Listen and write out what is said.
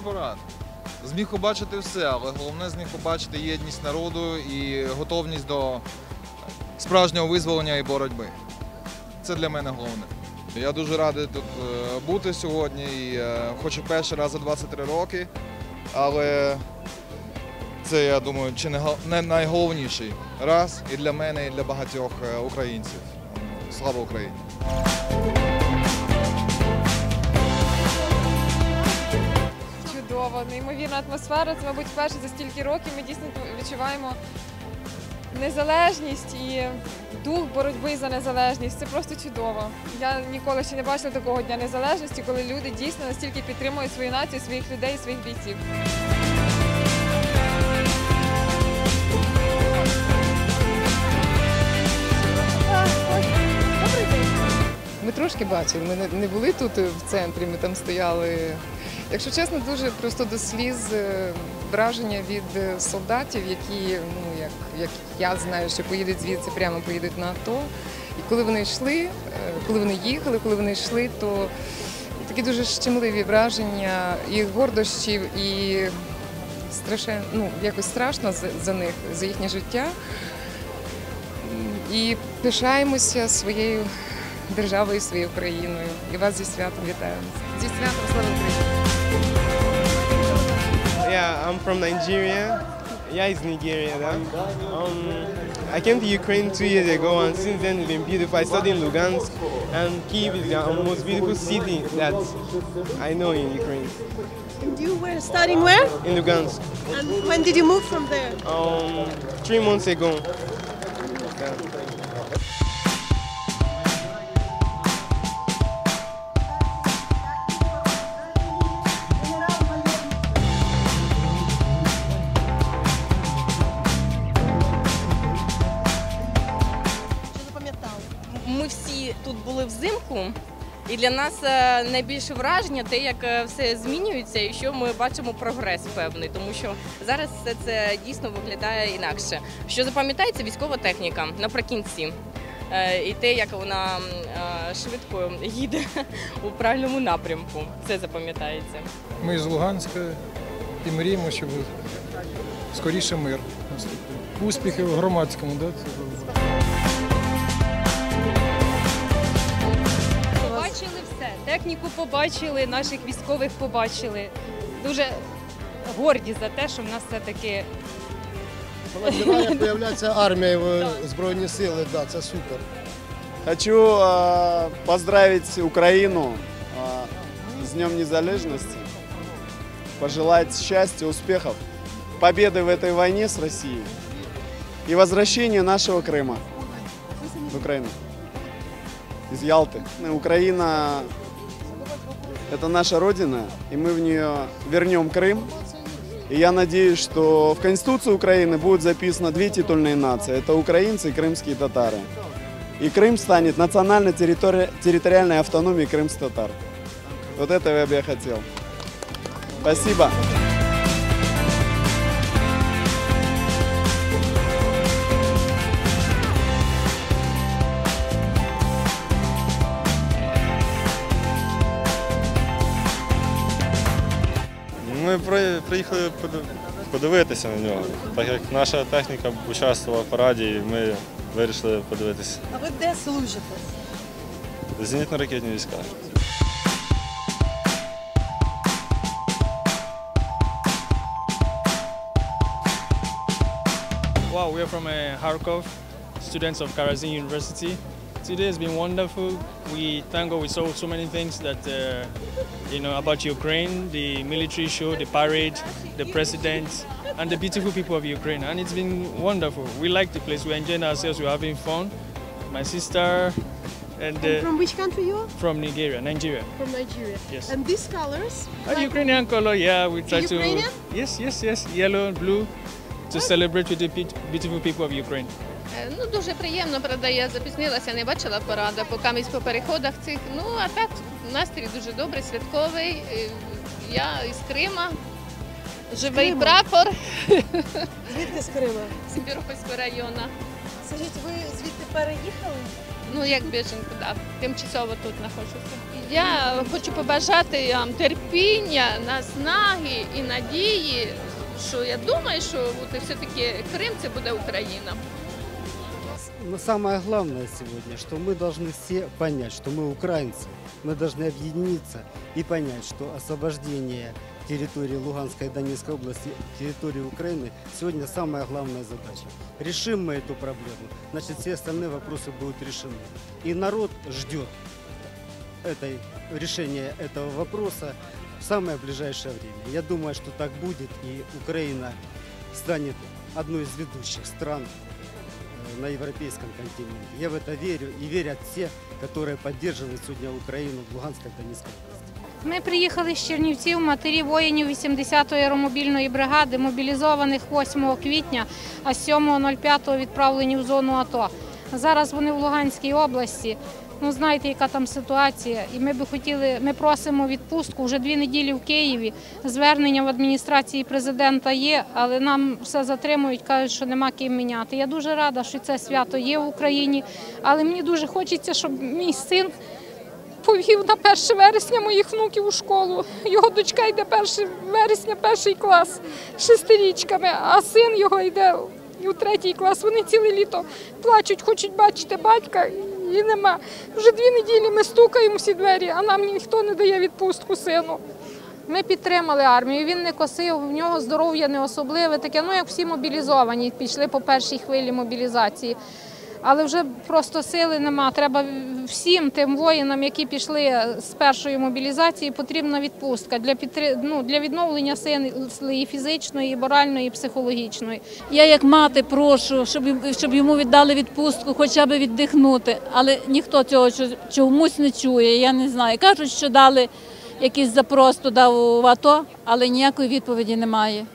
добрий. Зміг побачити все, але головне зміг побачити єдність народу і готовність до справжнього визволення і боротьби. Це для мене головне. Я дуже радий тут е, бути сьогодні і е, хоч і перший раз за 23 роки, але це, я думаю, чи не найголовніший раз і для мене, і для багатьох е, українців. Слава Україні! Чудово, неймовірна атмосфера. Це, мабуть, вперше за стільки років ми дійсно відчуваємо незалежність і дух боротьби за незалежність. Це просто чудово. Я ніколи ще не бачила такого дня незалежності, коли люди дійсно настільки підтримують свою націю, своїх людей, своїх бійців. Ми трошки бачили, ми не- були тут в центрі, ми там стояли. Якщо чесно, дуже просто до сліз е, враження від е, солдатів, які, ну як, як я знаю, що поїдуть звідси, прямо поїдуть на АТО. І коли вони йшли, е, коли вони їхали, коли вони йшли, то такі дуже щемливі враження і гордощів, і страшен, ну, якось страшно за, них, за їхнє життя. І пишаємося своєю державою, своєю країною. І вас зі святом вітаємо. Зі святом слава Україні! Yeah, I'm from Nigeria. Yeah, it's Nigeria. Um, I came to Ukraine two years ago, and since then it's been beautiful. I studied in Lugansk, and Kyiv is the most beautiful city that I know in Ukraine. And you were studying where? In Lugansk, And when did you move from there? um, three months ago. Yeah. Взимку, і для нас е, найбільше враження те, як е, все змінюється, і що ми бачимо прогрес певний, тому що зараз все це дійсно виглядає інакше. Що запам'ятається військова техніка наприкінці. Е, І те, як вона швидко їде у правильному напрямку, це запам'ятається. Ми з Луганська і мріємо, щоб скоріше мир. Успіхи в громадському, да? Техніку побачили, наших військових побачили. Дуже горді за те, що в нас все-таки Починає появлятися армія в Збройні сили, да, це супер. Хочу э, поздравить Украину э, с Днем Незалежности, пожелать счастья, успехов, победы в этой войне с Россией и возвращения нашего Крыма в Украину. Из Ялты. Ну, Украина – это наша родина, и мы в нее вернем Крым. И я надеюсь, что в Конституции Украины будет записано две титульные нации. Это украинцы и крымские татары. И Крым станет национально-территориальной автономией крымских татар. Вот этого я бы я хотел. Спасибо. Ми приїхали подивитися на нього, так як наша техніка участвувала в параді, і ми вирішили подивитися. А ви де служите? Зенітно-ракетні війська. Wow, we are from uh, Kharkov, students of Karazin University. Today has been wonderful. We thank God we saw so many things that uh, you know about Ukraine, the military show, the parade, the president, and the beautiful people of Ukraine. And it's been wonderful. We like the place. We're enjoying ourselves. We're having fun. My sister and And uh, from which country you are? from Nigeria, Nigeria. From Nigeria. Yes. And these colors? A Ukrainian color, yeah. We try Ukrainian? to yes, yes, yes, yellow and blue, to celebrate with the beautiful people of Ukraine. Е, Ну, дуже приємно, правда, я запізнилася, не бачила парада, поки ми по переходах цих. Ну, а так, настрій дуже добрий, святковий. Е, Я із Крима, живий прапор Звідки з Крима? Сімферопольського району. Скажіть, ви звідти переїхали? Ну, як біженка, да, тимчасово тут знаходжуся. Я хочу побажати вам терпіння, наснаги і надії, що я думаю, що от все-таки Крим це буде Україна. Но самое главное сегодня, что мы должны все понять, что мы украинцы. Мы должны объединиться и понять, что освобождение территории Луганской и Донецкой области, территории Украины, сегодня самая главная задача. Решим мы эту проблему, значит все остальные вопросы будут решены. И народ ждет этой, решения этого вопроса в самое ближайшее время. Я думаю, что так будет, и Украина станет одной из ведущих стран э, на европейском континенте. Я в это верю и верят все, которые поддерживают сегодня Украину в Луганской и Донецкой области. Ми приїхали з Чернівців, матері воїнів 80-ї аеромобільної бригади, мобілізованих 8 квітня, а з 7.05 відправлені в зону АТО. Зараз вони в Луганській області. Ну, знаєте, яка там ситуація. І ми би хотіли, ми просимо відпустку вже дві неділі в Києві. Звернення в адміністрації президента є, але нам все затримують, кажуть, що нема ким міняти. Я дуже рада, що це свято є в Україні, але мені дуже хочеться, щоб мій син повів на 1 вересня моїх внуків у школу. Його дочка йде 1 вересня, перший клас шестирічками, а син його йде у третій клас. Вони ціле літо плачуть, хочуть бачити батька. І нема. Вже дві неділі ми стукаємо всі двері, а нам ніхто не дає відпустку сину. Ми підтримали армію, він не косив, в нього здоров'я не особливе, таке, ну як всі мобілізовані, пішли по першій хвилі мобілізації. Але вже просто сили нема. Треба всім тим воїнам, які пішли з першої мобілізації, потрібна відпустка для підтри... ну, для відновлення сили і фізичної, і моральної, і психологічної. Я як мати прошу, щоб, щоб йому віддали відпустку, хоча б віддихнути. Але ніхто цього чомусь не чує. Я не знаю. Кажуть, що дали якийсь запрос туди в АТО, але ніякої відповіді немає.